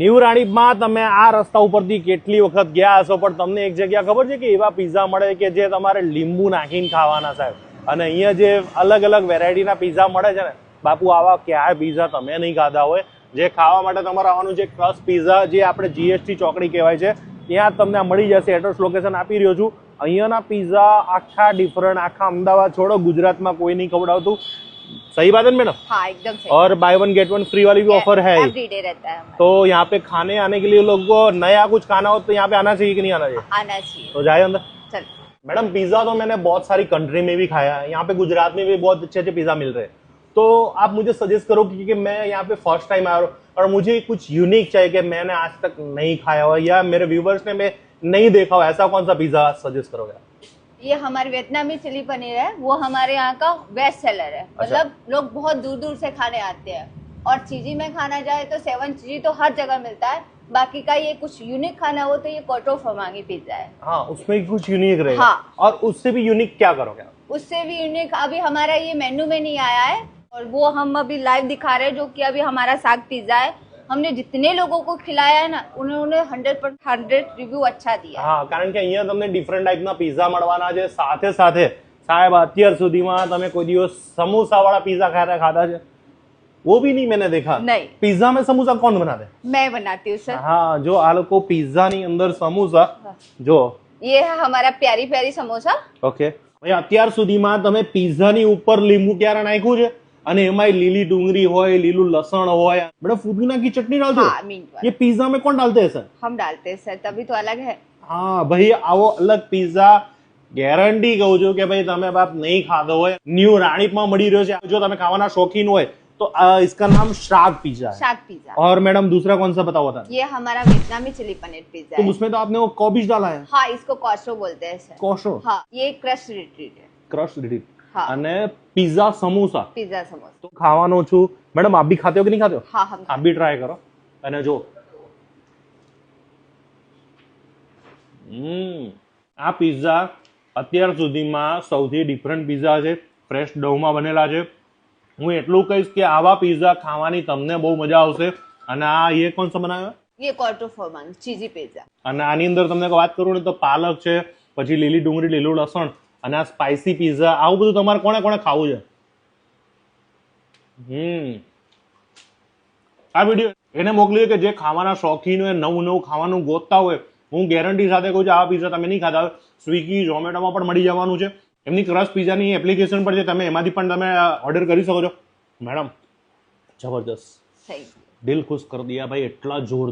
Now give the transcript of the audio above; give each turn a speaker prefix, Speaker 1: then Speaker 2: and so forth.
Speaker 1: New રાણીપમાં તમે આ રસ્તા ઉપરથી કેટલી વખત ગયા હશો પણ તમને એક જગ્યા ખબર છે કે એવા પીઝા મળે કે જે તમારે લીંબુ નાખીને ખાવાના સાહેબ અને અહીંયા જે અલગ અલગ વેરાયટીના પીઝા મળે છે ને બાપુ આવા ક્યાંય પીઝા તમે નહીં ખાધા હોય જે ખાવા માટે તમારે આવવાનું છે ક્રસ પીઝા જે આપણે જીએસટી ચોકડી કહેવાય છે ત્યાં તમને મળી જશે એડ્રેસ લોકેશન આપી રહ્યો છું અહીંયાના પીઝા આખા ડિફરન્ટ આખા અમદાવાદ છોડો ગુજરાતમાં કોઈ નહીં ખવડાવતું सही बात है मैडम
Speaker 2: हाँ एकदम सही
Speaker 1: और buy one get one free वाली भी ऑफर है
Speaker 2: एवरीडे रहता है
Speaker 1: तो यहाँ पे खाने आने के लिए लोगों को नया कुछ खाना हो तो यहाँ पे आना चाहिए कि नहीं आना चाहिए
Speaker 2: आना चाहिए
Speaker 1: तो जाए अंदर मैडम पिज्जा तो मैंने बहुत सारी कंट्री में भी खाया है यहाँ पे गुजरात में भी बहुत अच्छे अच्छे पिज्जा मिल रहे हैं तो आप मुझे सजेस्ट करो क्योंकि मैं यहाँ पे फर्स्ट टाइम आया हूँ और मुझे कुछ यूनिक चाहिए कि मैंने आज तक नहीं खाया हो या मेरे व्यूवर्स ने मैं नहीं देखा हो ऐसा कौन सा पिज्जा सजेस्ट करोगे
Speaker 2: ये हमारे वियतनामी चिली पनीर है वो हमारे यहाँ का बेस्ट सेलर है
Speaker 1: अच्छा।
Speaker 2: मतलब लोग बहुत दूर दूर से खाने आते हैं और चीजी में खाना जाए तो सेवन चीजी तो हर जगह मिलता है बाकी का ये कुछ यूनिक खाना हो तो ये कोटो फमांगी पिज्जा है
Speaker 1: हाँ उसमें कुछ यूनिक रहे
Speaker 2: हाँ
Speaker 1: और उससे भी यूनिक क्या करोगे
Speaker 2: उससे भी यूनिक अभी हमारा ये मेन्यू में नहीं आया है और वो हम अभी लाइव दिखा रहे हैं जो कि अभी हमारा साग पिज्जा है हमने जितने लोगों को खिलाया है ना उन्होंने हंड्रेड पर हंड्रेड रिव्यू अच्छा दिया हाँ
Speaker 1: कारण के अहियाँ तमने डिफरेंट टाइप ना पिज्जा मड़वाना जे साथे साथे साहब अत्यार सुधी में तमे कोई दिवस समोसा वाला पिज्जा खाया खादा जे वो भी नहीं मैंने देखा
Speaker 2: नहीं
Speaker 1: पिज्जा में समोसा कौन बनाते है
Speaker 2: मैं बनाती हूँ सर
Speaker 1: हाँ जो आलो को पिज्जा नहीं अंदर समोसा हाँ।
Speaker 2: जो ये है हमारा प्यारी प्यारी समोसा
Speaker 1: ओके अत्यारुधी मैं सुधी में पिज्जा नहीं ऊपर लींबू क्या ना અને એમાં લીલી ડુંગરી હોય લીલું લસણ હોય મેડમ ફૂડના કી
Speaker 2: ચટણી નાવજો
Speaker 1: યે પિઝા મે કોણ ડાલતે હે સર
Speaker 2: હમ ડાલતે હે સર તભી તો અલગ હે
Speaker 1: હા ભઈ આવો અલગ પિઝા ગેરંટી કહું જો કે ભઈ તમે બાપ નહીં ખાધો હોય ન્યુ રાણીપમાં મડી રહ્યો છે જો તમે ખાવાના શોખીન હોય તો
Speaker 2: આ ઇસકા
Speaker 1: નામ શાક પિઝા છે શાક પિઝા ઓર
Speaker 2: મેડમ બીજો કонસા બતાવા હતા યે
Speaker 1: હમારા
Speaker 2: વિટનામી
Speaker 1: ચિલી પનેટ પિઝા હે ઉસમે તો આપને
Speaker 2: કોબીજ ડલાયા હૈ હા ઇસકો કોશો
Speaker 1: બોલતે
Speaker 2: હે સર કોશો હા યે
Speaker 1: ક્રશડિટ છે
Speaker 2: ક્રશડિટ
Speaker 1: અને પિઝા સમોસા
Speaker 2: પિઝા સમોસા
Speaker 1: તો ખાવાનો છું મેડમ આપ બી ખાતે હો કે નહીં ખાતે હો
Speaker 2: હા હા
Speaker 1: આપ બી ટ્રાય કરો અને જો હમ આ પિઝા અત્યાર સુધીમાં સૌથી ડિફરન્ટ પિઝા છે ફ્રેશ ડવમાં બનેલા છે હું એટલું કહીશ કે આવા પિઝા ખાવાની તમને બહુ મજા આવશે અને આ એ કોણ સો બનાવ્યો
Speaker 2: એ કોર્ટોફોર્મન ચીઝી પિઝા
Speaker 1: અને આની અંદર તમને વાત કરું ને તો પાલક છે પછી લીલી ડુંગળી લીલું લસણ અને આ સ્પાઇસી પીઝા આવું બધું તમારે કોને કોને ખાવું છે હમ આ વિડીયો એને મોકલ્યો કે જે ખાવાના શોખીન હોય નવું નવું ખાવાનું ગોતતા હોય હું ગેરંટી સાથે કહું છું આ પીઝા તમે નહીં ખાતા સ્વિગી ઝોમેટોમાં પણ મળી જવાનું છે એમની ક્રસ પીઝાની એપ્લિકેશન પર છે તમે એમાંથી પણ તમે ઓર્ડર કરી શકો છો મેડમ જબરદસ્ત દિલ ખુશ કરી દીયા ભાઈ એટલા જોર